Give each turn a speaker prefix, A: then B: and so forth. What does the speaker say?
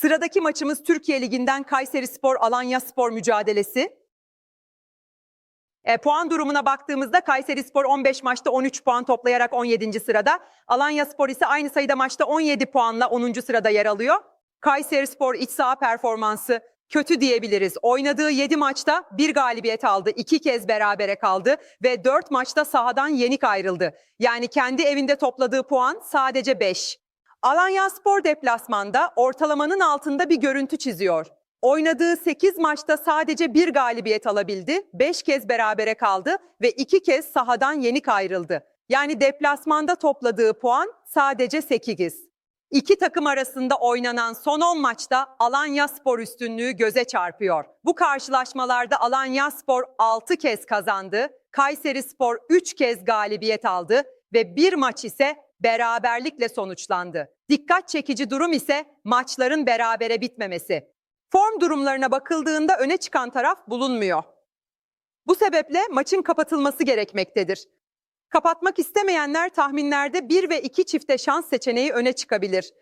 A: Sıradaki maçımız Türkiye Ligi'nden Kayseri Spor Alanya Spor mücadelesi. E, puan durumuna baktığımızda Kayseri Spor 15 maçta 13 puan toplayarak 17. sırada. Alanya Spor ise aynı sayıda maçta 17 puanla 10. sırada yer alıyor. Kayseri Spor iç saha performansı kötü diyebiliriz. Oynadığı 7 maçta bir galibiyet aldı, 2 kez berabere kaldı ve 4 maçta sahadan yenik ayrıldı. Yani kendi evinde topladığı puan sadece 5. Alanya Spor deplasmanda ortalamanın altında bir görüntü çiziyor. Oynadığı 8 maçta sadece bir galibiyet alabildi, 5 kez berabere kaldı ve 2 kez sahadan yenik ayrıldı. Yani deplasmanda topladığı puan sadece 8. İki takım arasında oynanan son 10 maçta Alanya Spor üstünlüğü göze çarpıyor. Bu karşılaşmalarda Alanya Spor 6 kez kazandı, Kayseri Spor 3 kez galibiyet aldı ve bir maç ise beraberlikle sonuçlandı. Dikkat çekici durum ise maçların berabere bitmemesi. Form durumlarına bakıldığında öne çıkan taraf bulunmuyor. Bu sebeple maçın kapatılması gerekmektedir. Kapatmak istemeyenler tahminlerde 1 ve 2 çifte şans seçeneği öne çıkabilir.